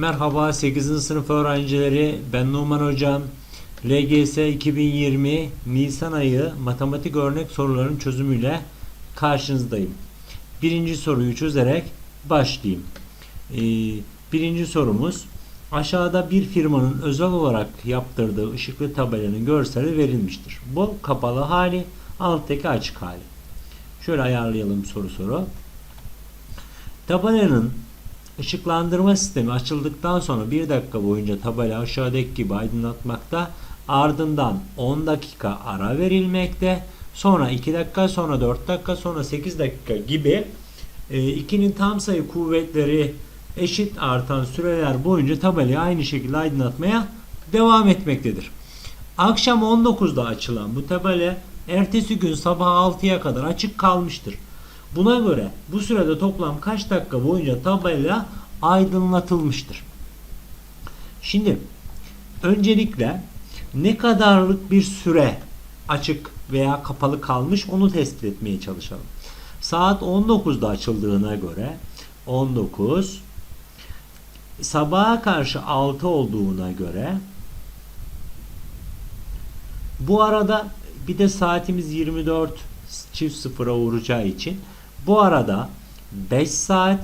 Merhaba 8. sınıf öğrencileri. Ben Numan Hocam. LGS 2020 Nisan ayı matematik örnek soruların çözümüyle karşınızdayım. Birinci soruyu çözerek başlayayım. Ee, birinci sorumuz aşağıda bir firmanın özel olarak yaptırdığı ışıklı tabelanın görseli verilmiştir. Bu kapalı hali, alttaki açık hali. Şöyle ayarlayalım soru soru. Tabelanın ışıklandırma sistemi açıldıktan sonra 1 dakika boyunca tabela aşağıdaki gibi aydınlatmakta. Ardından 10 dakika ara verilmekte. Sonra 2 dakika sonra 4 dakika sonra 8 dakika gibi e, ikinin tam sayı kuvvetleri eşit artan süreler boyunca tabelayı aynı şekilde aydınlatmaya devam etmektedir. Akşam 19'da açılan bu tabela ertesi gün sabah 6'ya kadar açık kalmıştır. Buna göre bu sürede toplam kaç dakika boyunca tabela aydınlatılmıştır? Şimdi öncelikle ne kadarlık bir süre açık veya kapalı kalmış onu tespit etmeye çalışalım. Saat 19'da açıldığına göre 19 sabaha karşı 6 olduğuna göre bu arada bir de saatimiz 24 çift sıfıra vuracağı için bu arada 5 saat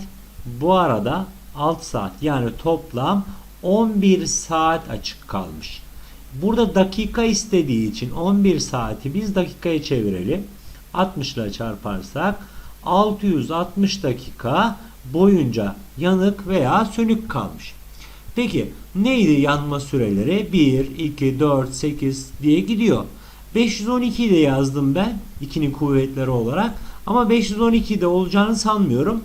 bu arada 6 saat yani toplam 11 saat açık kalmış. Burada dakika istediği için 11 saati biz dakikaya çevirelim. 60 ile çarparsak 660 dakika boyunca yanık veya sönük kalmış. Peki neydi yanma süreleri? 1, 2, 4, 8 diye gidiyor. 512 de yazdım ben 2'nin kuvvetleri olarak ama 512 de olacağını sanmıyorum.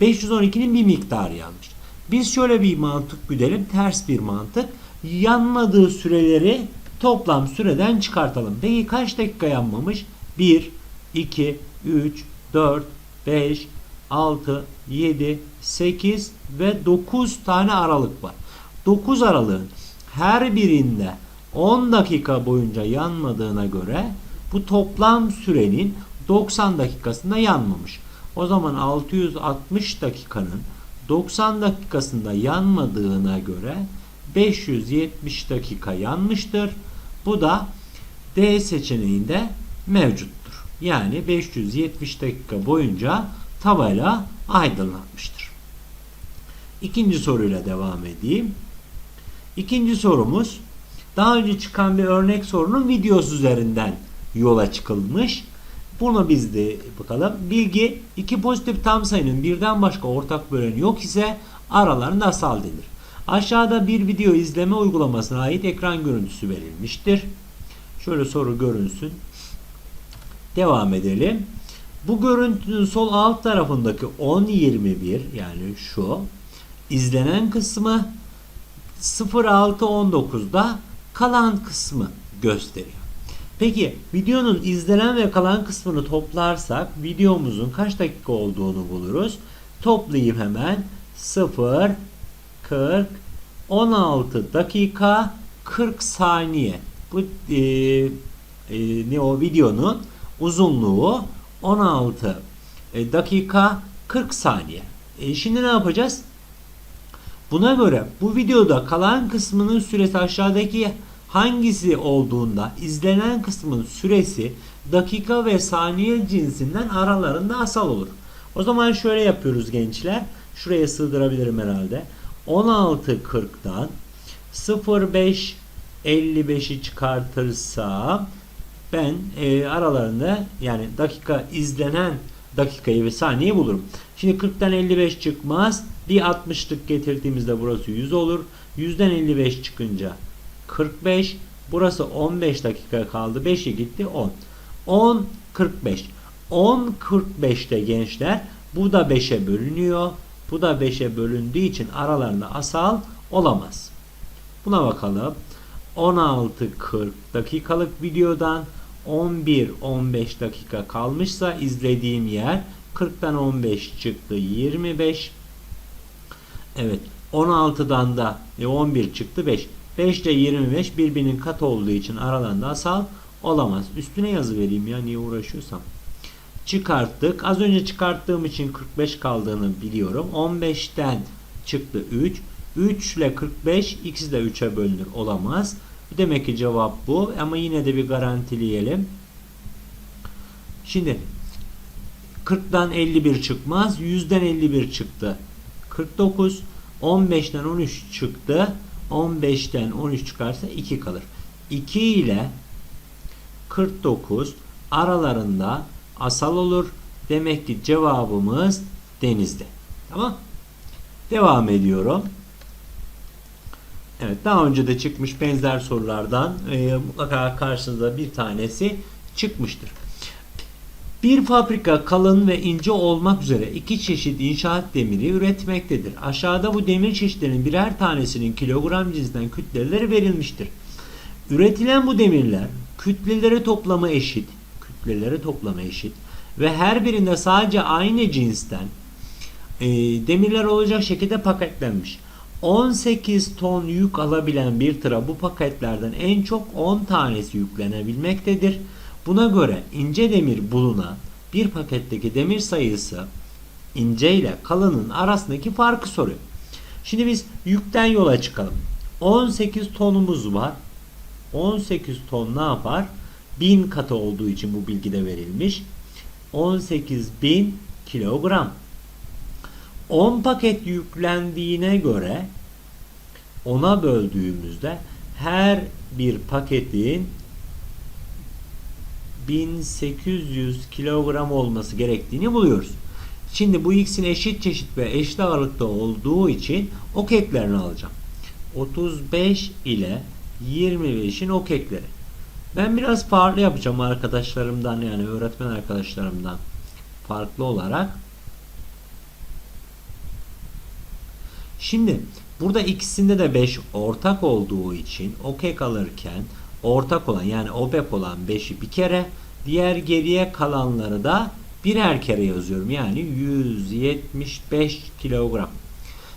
512'nin bir miktarı yanlış. Biz şöyle bir mantık güdelim. Ters bir mantık. Yanmadığı süreleri toplam süreden çıkartalım. Peki kaç dakika yanmamış? 1, 2, 3, 4, 5, 6, 7, 8 ve 9 tane aralık var. 9 aralığın her birinde 10 dakika boyunca yanmadığına göre bu toplam sürenin 90 dakikasında yanmamış. O zaman 660 dakikanın 90 dakikasında yanmadığına göre 570 dakika yanmıştır. Bu da D seçeneğinde mevcuttur. Yani 570 dakika boyunca tabela aydınlatmıştır. İkinci soruyla devam edeyim. İkinci sorumuz daha önce çıkan bir örnek sorunun videosu üzerinden yola çıkılmış. Bunu biz de bakalım. Bilgi iki pozitif tam sayının birden başka ortak böleni yok ise aralarında asal denir. Aşağıda bir video izleme uygulamasına ait ekran görüntüsü verilmiştir. Şöyle soru görünsün. Devam edelim. Bu görüntünün sol alt tarafındaki 10-21 yani şu izlenen kısmı 06-19'da kalan kısmı gösteriyor. Peki videonun izlenen ve kalan kısmını toplarsak videomuzun kaç dakika olduğunu buluruz. Toplayayım hemen 0 40 16 dakika 40 saniye. Bu e, e, ne o videonun uzunluğu 16 e, dakika 40 saniye. E, şimdi ne yapacağız? Buna göre bu videoda kalan kısmının süresi aşağıdaki hangisi olduğunda izlenen kısmın süresi dakika ve saniye cinsinden aralarında asal olur. O zaman şöyle yapıyoruz gençler. Şuraya sığdırabilirim herhalde. 16.40'dan 05.55'i çıkartırsam ben e, aralarında yani dakika izlenen dakikayı ve saniyeyi bulurum. Şimdi 40'tan 55 çıkmaz. Bir 60'lık getirdiğimizde burası 100 olur. 100'den 55 çıkınca 45. Burası 15 dakika kaldı. 5'e gitti 10. 10 45. 10 45'te gençler bu da 5'e bölünüyor. Bu da 5'e bölündüğü için aralarında asal olamaz. Buna bakalım. 16.40 dakikalık videodan 11-15 dakika kalmışsa izlediğim yer 40'tan 15 çıktı 25 Evet 16'dan da 11 e, çıktı 5 5 ile 25 birbirinin kat olduğu için aralarında asal olamaz. Üstüne yazı vereyim ya niye uğraşıyorsam. Çıkarttık. Az önce çıkarttığım için 45 kaldığını biliyorum. 15'ten çıktı 3. 3 ile 45 ikisi de 3'e bölünür olamaz. Demek ki cevap bu ama yine de bir garantileyelim. Şimdi 40'dan 51 çıkmaz. 100'den 51 çıktı. 49. 15'ten 13 çıktı. 15'ten 13 çıkarsa 2 kalır. 2 ile 49 aralarında asal olur. Demek ki cevabımız denizde. Tamam. Devam ediyorum. Evet daha önce de çıkmış benzer sorulardan e, mutlaka karşınıza bir tanesi çıkmıştır. Bir fabrika kalın ve ince olmak üzere iki çeşit inşaat demiri üretmektedir. Aşağıda bu demir çeşitlerinin birer tanesinin kilogram cinsinden kütleleri verilmiştir. Üretilen bu demirler kütleleri toplamı eşit, kütleleri toplamı eşit ve her birinde sadece aynı cinsten e, demirler olacak şekilde paketlenmiş. 18 ton yük alabilen bir tıra bu paketlerden en çok 10 tanesi yüklenebilmektedir. Buna göre ince demir bulunan bir paketteki demir sayısı ince ile kalının arasındaki farkı soruyor. Şimdi biz yükten yola çıkalım. 18 tonumuz var. 18 ton ne yapar? 1000 katı olduğu için bu bilgi de verilmiş. 18.000 kilogram. 10 paket yüklendiğine göre ona böldüğümüzde her bir paketin 1800 kilogram olması gerektiğini buluyoruz. Şimdi bu x'in eşit çeşit ve eşit ağırlıkta olduğu için ok eklerini alacağım. 35 ile 25'in ok ekleri. Ben biraz farklı yapacağım arkadaşlarımdan yani öğretmen arkadaşlarımdan farklı olarak. Şimdi burada ikisinde de 5 ortak olduğu için okey kalırken ortak olan yani OBEP olan 5'i bir kere diğer geriye kalanları da birer kere yazıyorum. Yani 175 kilogram.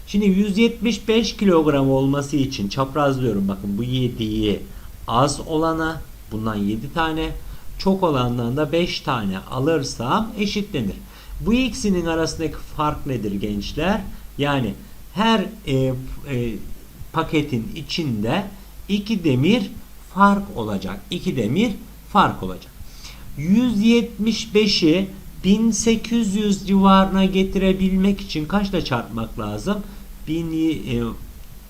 Şimdi 175 kilogram olması için çaprazlıyorum. Bakın bu 7'yi az olana bundan 7 tane çok olandan da 5 tane alırsam eşitlenir. Bu ikisinin arasındaki fark nedir gençler? Yani her e, e, paketin içinde iki demir fark olacak. İki demir fark olacak. 175'i 1800 civarına getirebilmek için kaçla çarpmak lazım?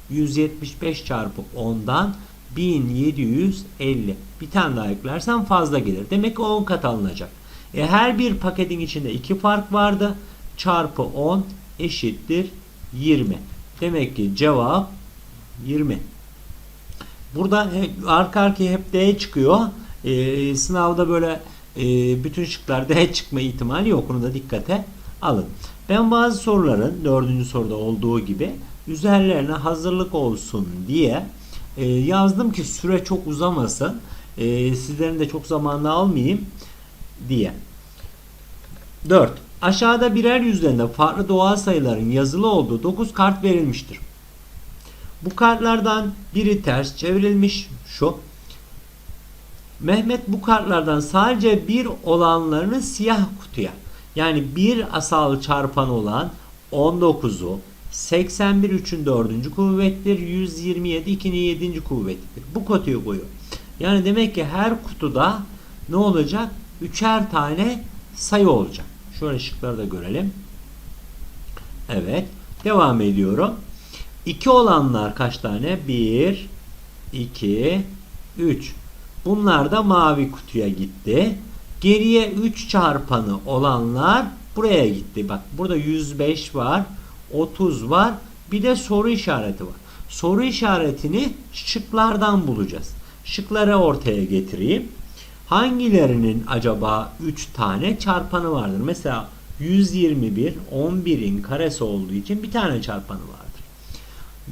175 çarpı 10'dan 1750. Bir tane daha eklersen fazla gelir. Demek ki 10 kat alınacak. E her bir paketin içinde iki fark vardı. Çarpı 10 eşittir 20. Demek ki cevap 20. Burada arka arkaya hep D çıkıyor. E, sınavda böyle e, bütün şıklar D çıkma ihtimali yok. Onu da dikkate alın. Ben bazı soruların dördüncü soruda olduğu gibi üzerlerine hazırlık olsun diye e, yazdım ki süre çok uzamasın. E, sizlerin de çok zamanını almayayım diye. 4. Aşağıda birer yüzlerinde farklı doğal sayıların yazılı olduğu 9 kart verilmiştir. Bu kartlardan biri ters çevrilmiş şu. Mehmet bu kartlardan sadece bir olanlarını siyah kutuya yani bir asal çarpan olan 19'u 81 3'ün 4. kuvvettir. 127 2'nin 7. kuvvettir. Bu kutuyu koyuyor. Yani demek ki her kutuda ne olacak? Üçer tane sayı olacak. Şöyle şıkları da görelim. Evet. Devam ediyorum. 2 olanlar kaç tane? 1, 2, 3. Bunlar da mavi kutuya gitti. Geriye 3 çarpanı olanlar buraya gitti. Bak burada 105 var. 30 var. Bir de soru işareti var. Soru işaretini şıklardan bulacağız. Şıkları ortaya getireyim. Hangilerinin acaba 3 tane çarpanı vardır? Mesela 121 11'in karesi olduğu için bir tane çarpanı vardır.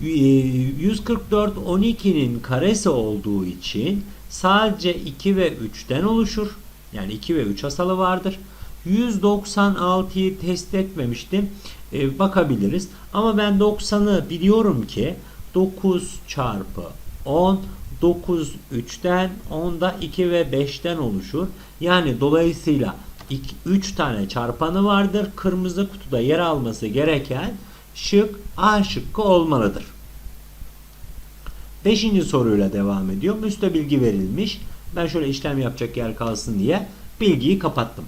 144 12'nin karesi olduğu için sadece 2 ve 3'ten oluşur. Yani 2 ve 3 asalı vardır. 196'yı test etmemiştim. Ee, bakabiliriz. Ama ben 90'ı biliyorum ki 9 çarpı 10 9 3'ten 10 da 2 ve 5'ten oluşur. Yani dolayısıyla 3 tane çarpanı vardır. Kırmızı kutuda yer alması gereken şık A şıkkı olmalıdır. Beşinci soruyla devam ediyor. Üste bilgi verilmiş. Ben şöyle işlem yapacak yer kalsın diye bilgiyi kapattım.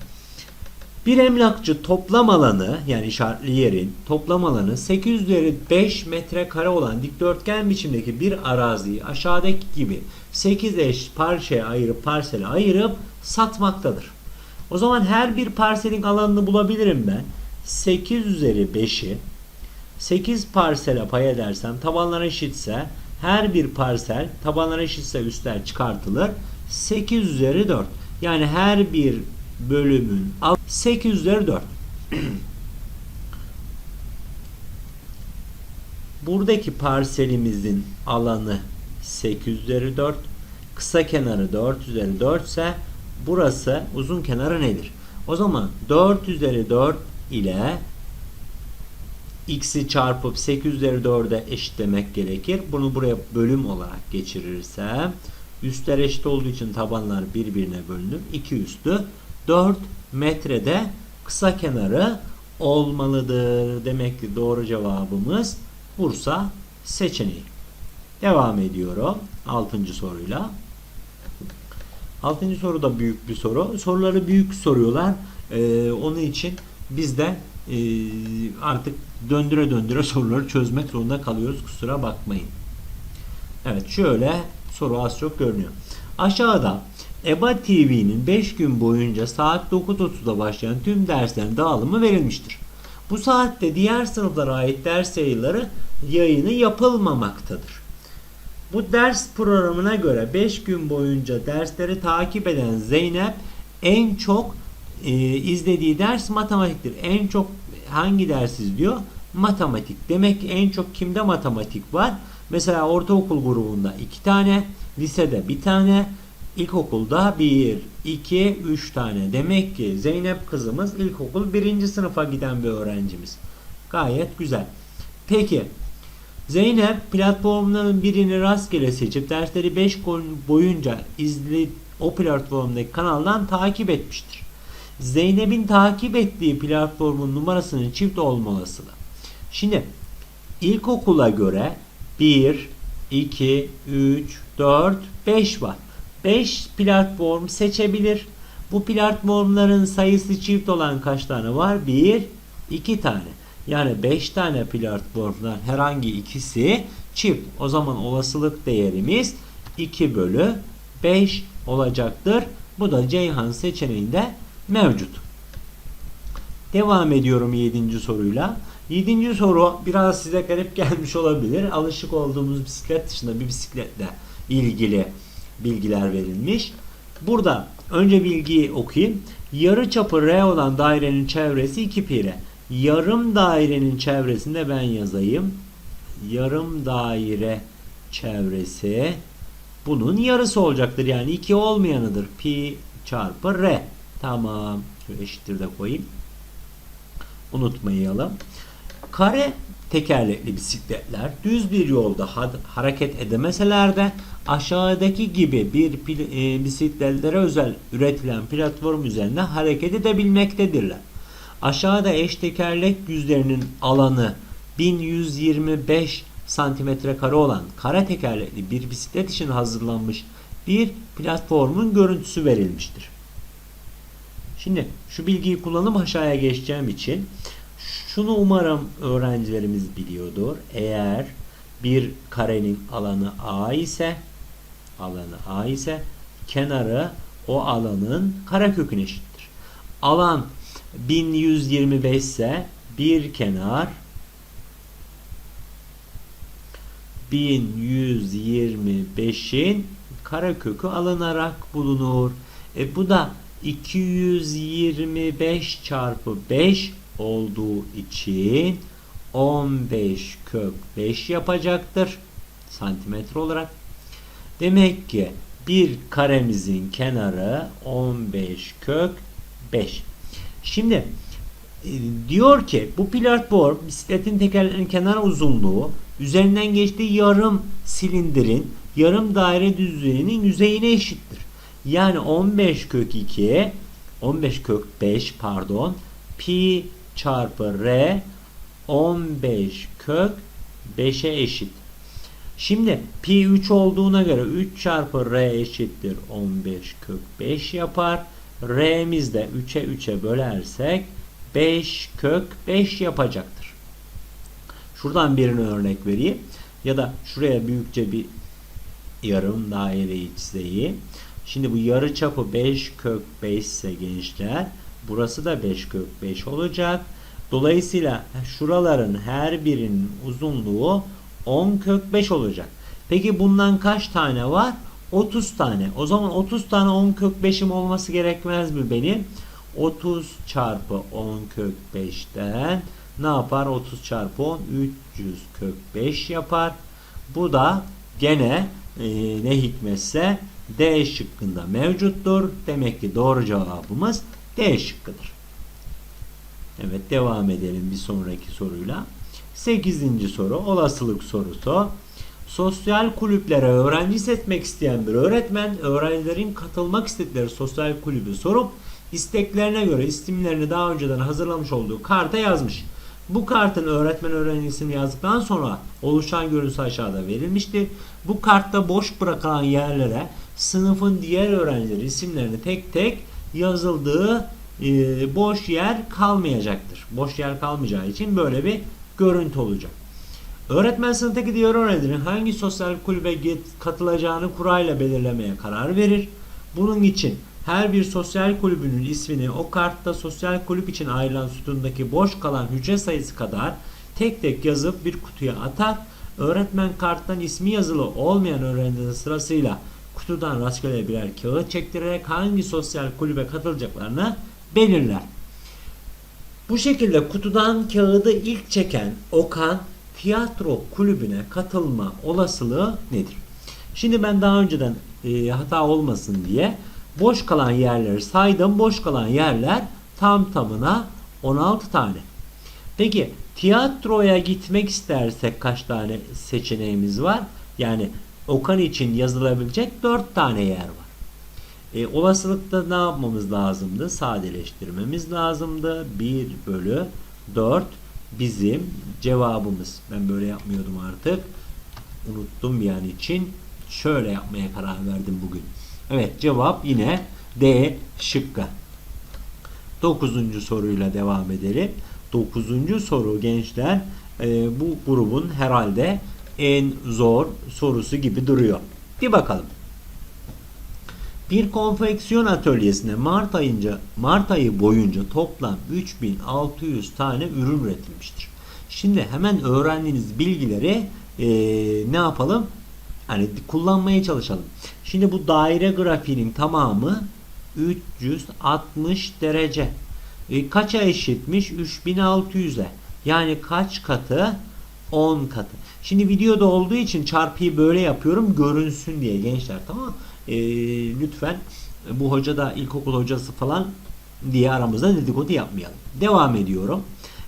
Bir emlakçı toplam alanı yani işaretli yerin toplam alanı 800 üzeri 5 metrekare olan dikdörtgen biçimdeki bir araziyi aşağıdaki gibi 8 eş parçaya ayırıp parsele ayırıp satmaktadır. O zaman her bir parselin alanını bulabilirim ben. 8 üzeri 5'i 8 parsele pay edersem tabanlar eşitse her bir parsel tabanlar eşitse üstler çıkartılır. 8 üzeri 4. Yani her bir bölümün al 8 üzeri 4. Buradaki parselimizin alanı 8 üzeri 4. Kısa kenarı 4 üzeri 4 ise burası uzun kenarı nedir? O zaman 4 üzeri 4 ile x'i çarpıp 8 üzeri 4'e eşitlemek gerekir. Bunu buraya bölüm olarak geçirirsem üstler eşit olduğu için tabanlar birbirine bölünür. 2 üstü 4 metrede kısa kenarı olmalıdır. Demek ki doğru cevabımız Bursa seçeneği. Devam ediyorum 6. soruyla. 6. soru da büyük bir soru. Soruları büyük soruyorlar. Ee, onun için biz de e, artık döndüre döndüre soruları çözmek zorunda kalıyoruz. Kusura bakmayın. Evet şöyle soru az çok görünüyor. Aşağıda EBA TV'nin 5 gün boyunca saat 9.30'da başlayan tüm derslerin dağılımı verilmiştir. Bu saatte diğer sınıflara ait ders sayıları yayını yapılmamaktadır. Bu ders programına göre 5 gün boyunca dersleri takip eden Zeynep en çok e, izlediği ders matematiktir. En çok hangi ders izliyor? Matematik. Demek ki en çok kimde matematik var? Mesela ortaokul grubunda 2 tane, lisede bir tane, ilkokulda 1, 2, 3 tane. Demek ki Zeynep kızımız ilkokul 1. sınıfa giden bir öğrencimiz. Gayet güzel. Peki Zeynep platformların birini rastgele seçip dersleri 5 gün boyunca izli o platformdaki kanaldan takip etmiştir. Zeynep'in takip ettiği platformun numarasının çift olma olasılığı. Şimdi ilkokula göre 1, 2, 3, 4, 5 var. 5 platform seçebilir. Bu platformların sayısı çift olan kaç tane var? 1, 2 tane. Yani 5 tane platformdan herhangi ikisi çift. O zaman olasılık değerimiz 2 bölü 5 olacaktır. Bu da Ceyhan seçeneğinde mevcut. Devam ediyorum 7. soruyla. 7. soru biraz size garip gelmiş olabilir. Alışık olduğumuz bisiklet dışında bir bisikletle ilgili bilgiler verilmiş. Burada önce bilgiyi okuyayım. Yarı çapı R olan dairenin çevresi 2 pi r. Yarım dairenin çevresinde ben yazayım. Yarım daire çevresi bunun yarısı olacaktır. Yani 2 olmayanıdır. Pi çarpı R. Tamam. Şöyle eşittir de koyayım. Unutmayalım. Kare tekerlekli bisikletler düz bir yolda hareket edemeseler de aşağıdaki gibi bir e, bisikletlere özel üretilen platform üzerinde hareket edebilmektedirler. Aşağıda eş tekerlek yüzlerinin alanı 1125 santimetre kare olan kare tekerlekli bir bisiklet için hazırlanmış bir platformun görüntüsü verilmiştir. Şimdi şu bilgiyi kullanıp aşağıya geçeceğim için şunu umarım öğrencilerimiz biliyordur. Eğer bir karenin alanı A ise alanı A ise kenarı o alanın kareköküne eşittir. Alan 1125 ise bir kenar 1125'in karekökü alınarak bulunur. E bu da 225 çarpı 5 olduğu için 15 kök 5 yapacaktır. Santimetre olarak. Demek ki bir karemizin kenarı 15 kök 5. Şimdi e, diyor ki bu platform bisikletin tekerlerinin kenar uzunluğu üzerinden geçtiği yarım silindirin yarım daire düzlüğünün yüzeyine eşittir. Yani 15 kök 2 15 kök 5 pardon pi çarpı r 15 kök 5'e eşit. Şimdi pi 3 olduğuna göre 3 çarpı r eşittir 15 kök 5 yapar. R'miz de 3'e 3'e bölersek 5 kök 5 yapacaktır. Şuradan birini örnek vereyim. Ya da şuraya büyükçe bir yarım daireyi çizeyim. Şimdi bu yarı çapı 5 kök 5 ise gençler burası da 5 kök 5 olacak. Dolayısıyla şuraların her birinin uzunluğu 10 kök 5 olacak. Peki bundan kaç tane var? 30 tane. O zaman 30 tane 10 kök 5'im olması gerekmez mi benim? 30 çarpı 10 kök 5'ten ne yapar? 30 çarpı 10 300 kök 5 yapar. Bu da gene e, ne hikmetse D şıkkında mevcuttur. Demek ki doğru cevabımız D şıkkıdır. Evet devam edelim bir sonraki soruyla. 8. soru olasılık sorusu. Sosyal kulüplere öğrenci seçmek isteyen bir öğretmen öğrencilerin katılmak istedikleri sosyal kulübü sorup isteklerine göre isimlerini daha önceden hazırlamış olduğu karta yazmış. Bu kartın öğretmen öğrencisini yazdıktan sonra oluşan görüntüsü aşağıda verilmiştir. Bu kartta boş bırakılan yerlere sınıfın diğer öğrencileri isimlerini tek tek yazıldığı e, boş yer kalmayacaktır. Boş yer kalmayacağı için böyle bir görüntü olacak. Öğretmen sınıftaki diğer öğrencilerin hangi sosyal kulübe katılacağını kurayla belirlemeye karar verir. Bunun için her bir sosyal kulübünün ismini o kartta sosyal kulüp için ayrılan sütundaki boş kalan hücre sayısı kadar tek tek yazıp bir kutuya atar. Öğretmen karttan ismi yazılı olmayan öğrencilerin sırasıyla kutudan rastgele birer kağıt çektirerek hangi sosyal kulübe katılacaklarını belirler. Bu şekilde kutudan kağıdı ilk çeken Okan tiyatro kulübüne katılma olasılığı nedir? Şimdi ben daha önceden e, hata olmasın diye boş kalan yerleri saydım. Boş kalan yerler tam tamına 16 tane. Peki tiyatroya gitmek istersek kaç tane seçeneğimiz var? Yani Okan için yazılabilecek 4 tane yer var. E, olasılıkta ne yapmamız lazımdı? Sadeleştirmemiz lazımdı. 1 bölü 4 bizim cevabımız. Ben böyle yapmıyordum artık. Unuttum bir an için. Şöyle yapmaya karar verdim bugün. Evet cevap yine D şıkkı. 9. soruyla devam edelim. 9. soru gençler e, bu grubun herhalde en zor sorusu gibi duruyor. Bir bakalım. Bir konfeksiyon atölyesine Mart ayınca Mart ayı boyunca toplam 3600 tane ürün üretilmiştir. Şimdi hemen öğrendiğiniz bilgileri e, ne yapalım? Hani kullanmaya çalışalım. Şimdi bu daire grafiğinin tamamı 360 derece. E, kaça eşitmiş? 3600'e. Yani kaç katı? 10 katı. Şimdi videoda olduğu için çarpıyı böyle yapıyorum görünsün diye gençler tamam mı? E, lütfen bu hoca da ilkokul hocası falan diye aramızda dedikodu yapmayalım. Devam ediyorum.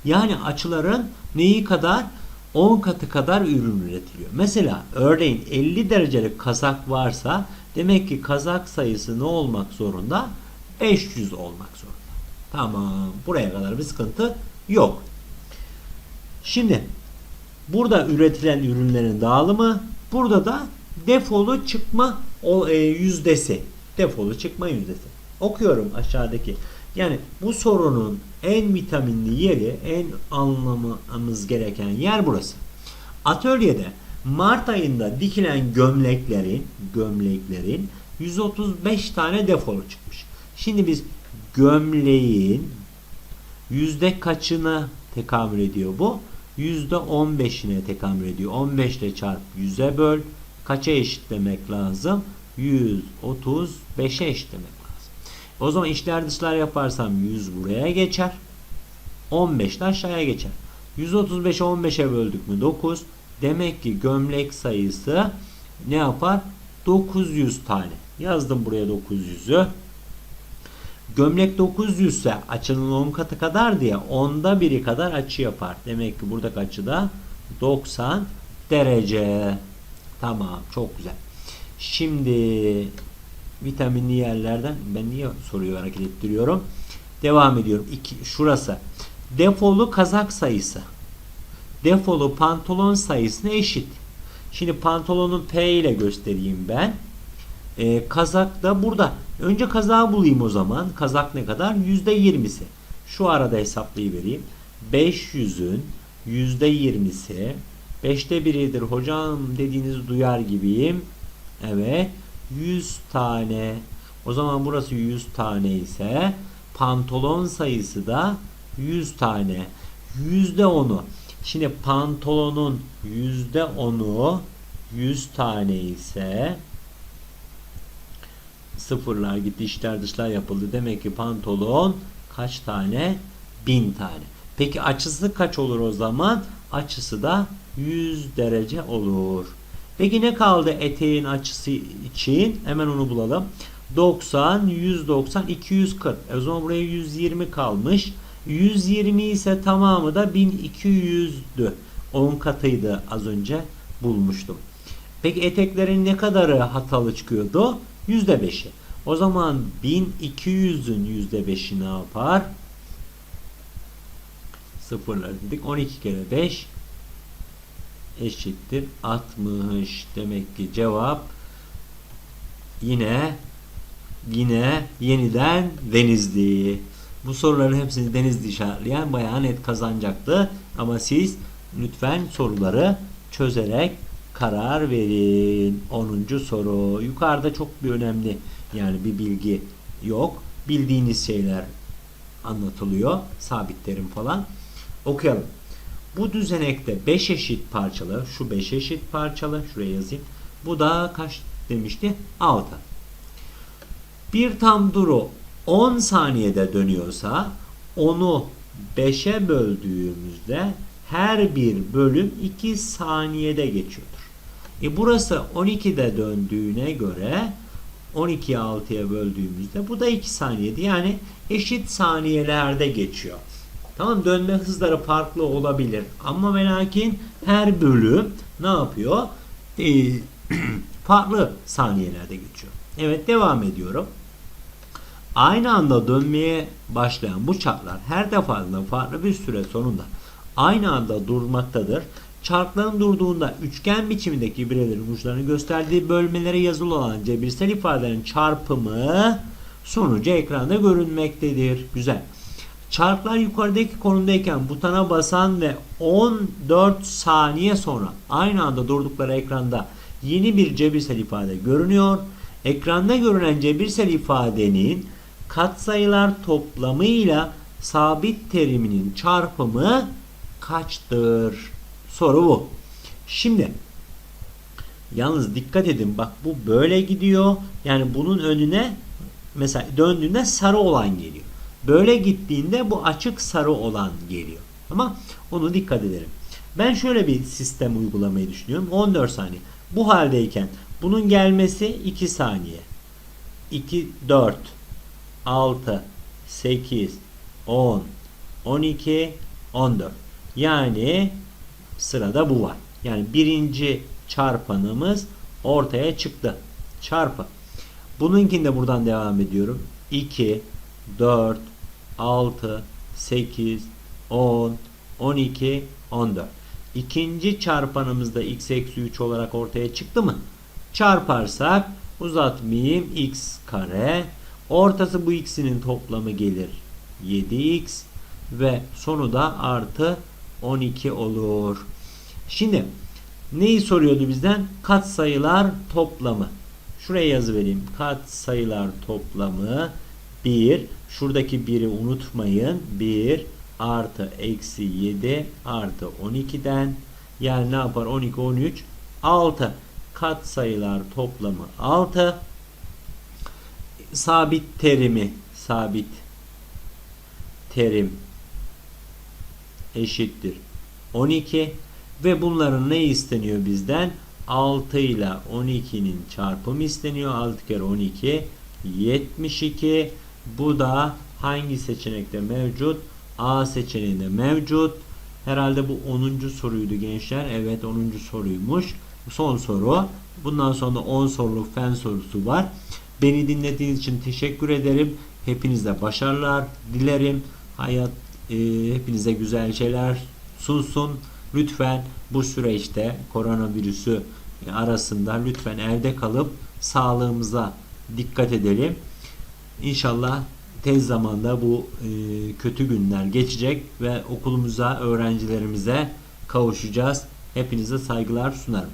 Yani açıların neyi kadar? 10 katı kadar ürün üretiliyor. Mesela örneğin 50 derecelik kazak varsa demek ki kazak sayısı ne olmak zorunda? 500 olmak zorunda. Tamam. Buraya kadar bir sıkıntı yok. Şimdi burada üretilen ürünlerin dağılımı burada da defolu çıkma e, yüzdesi. Defolu çıkma yüzdesi. Okuyorum aşağıdaki. Yani bu sorunun en vitaminli yeri, en anlamamız gereken yer burası. Atölyede Mart ayında dikilen gömleklerin gömleklerin 135 tane defolu çıkmış. Şimdi biz gömleğin yüzde kaçına tekamül ediyor bu? Yüzde 15'ine tekamül ediyor. 15 ile çarp 100'e böl. Kaça eşitlemek lazım? 135'e eşitlemek lazım. O zaman içler dışlar yaparsam 100 buraya geçer. 15 de aşağıya geçer. 135'e 15'e böldük mü 9. Demek ki gömlek sayısı ne yapar? 900 tane. Yazdım buraya 900'ü. Gömlek 900 ise açının 10 katı kadar diye onda biri kadar açı yapar. Demek ki buradaki açı da 90 derece. Tamam çok güzel. Şimdi vitaminli yerlerden ben niye soruyu hareket ettiriyorum? Devam ediyorum. İki, şurası. Defolu kazak sayısı defolu pantolon sayısına eşit. Şimdi pantolonun P ile göstereyim ben. Ee, kazak da burada. Önce kazağı bulayım o zaman. Kazak ne kadar? %20'si. Şu arada hesaplayıvereyim. 500'ün %20'si 5'te biridir hocam dediğinizi duyar gibiyim. Evet. 100 tane. O zaman burası 100 tane ise pantolon sayısı da 100 tane. %10'u. Şimdi pantolonun %10'u 100 tane ise sıfırlar gitti işler dışlar yapıldı. Demek ki pantolon kaç tane? 1000 tane. Peki açısı kaç olur o zaman? Açısı da 100 derece olur. Peki ne kaldı eteğin açısı için? Hemen onu bulalım. 90, 190, 240. E o zaman buraya 120 kalmış. 120 ise tamamı da 1200'dü. 10 katıydı az önce bulmuştum. Peki eteklerin ne kadarı hatalı çıkıyordu? %5'i. O zaman 1200'ün %5'i ne yapar? Sıfırlar dedik. 12 kere 5 eşittir 60. Demek ki cevap yine yine yeniden Denizli. Bu soruların hepsini Denizli işaretleyen bayağı net kazanacaktı. Ama siz lütfen soruları çözerek karar verin. 10. soru. Yukarıda çok bir önemli yani bir bilgi yok. Bildiğiniz şeyler anlatılıyor. Sabit terim falan. Okuyalım. Bu düzenekte 5 eşit parçalı, şu 5 eşit parçalı, şuraya yazayım. Bu da kaç demişti? 6. Bir tam duru 10 saniyede dönüyorsa onu 5'e böldüğümüzde her bir bölüm 2 saniyede geçiyordur. E burası 12'de döndüğüne göre 12'yi 6'ya böldüğümüzde bu da 2 saniyede. Yani eşit saniyelerde geçiyor. Tamam dönme hızları farklı olabilir. Ama ve lakin her bölüm ne yapıyor? Ee, farklı saniyelerde geçiyor. Evet devam ediyorum. Aynı anda dönmeye başlayan bu çarklar her defasında farklı bir süre sonunda aynı anda durmaktadır. Çarkların durduğunda üçgen biçimindeki birelerin uçlarını gösterdiği bölmelere yazılı olan cebirsel ifadelerin çarpımı sonucu ekranda görünmektedir. Güzel. Çarklar yukarıdaki konumdayken butona basan ve 14 saniye sonra aynı anda durdukları ekranda yeni bir cebirsel ifade görünüyor. Ekranda görünen cebirsel ifadenin katsayılar toplamıyla sabit teriminin çarpımı kaçtır? Soru bu. Şimdi yalnız dikkat edin bak bu böyle gidiyor. Yani bunun önüne mesela döndüğünde sarı olan geliyor. Böyle gittiğinde bu açık sarı olan geliyor. Ama onu dikkat edelim. Ben şöyle bir sistem uygulamayı düşünüyorum. 14 saniye. Bu haldeyken bunun gelmesi 2 saniye. 2, 4, 6, 8, 10, 12, 14. Yani sırada bu var. Yani birinci çarpanımız ortaya çıktı. Çarpı. Bununkini de buradan devam ediyorum. 2, 4, 6, 8, 10, 12, 14. İkinci çarpanımızda x eksi 3 olarak ortaya çıktı mı? Çarparsak uzatmayayım x kare. Ortası bu x'inin toplamı gelir 7x ve sonu da artı 12 olur. Şimdi neyi soruyordu bizden? Kat sayılar toplamı. Şuraya yazı vereyim. Kat sayılar toplamı 1. Şuradaki 1'i unutmayın. 1 artı eksi 7 artı 12'den yani ne yapar? 12, 13, 6. Kat sayılar toplamı 6. Sabit terimi sabit terim eşittir 12 ve bunların ne isteniyor bizden? 6 ile 12'nin çarpımı isteniyor. 6 kere 12 72. Bu da hangi seçenekte mevcut? A seçeneğinde mevcut. Herhalde bu 10. soruydu gençler. Evet 10. soruymuş. Son soru. Bundan sonra 10 soruluk fen sorusu var. Beni dinlediğiniz için teşekkür ederim. Hepinize başarılar dilerim. Hayat e, hepinize güzel şeyler sunsun. Lütfen bu süreçte koronavirüsü arasında lütfen evde kalıp sağlığımıza dikkat edelim. İnşallah tez zamanda bu e, kötü günler geçecek ve okulumuza, öğrencilerimize kavuşacağız. Hepinize saygılar sunarım.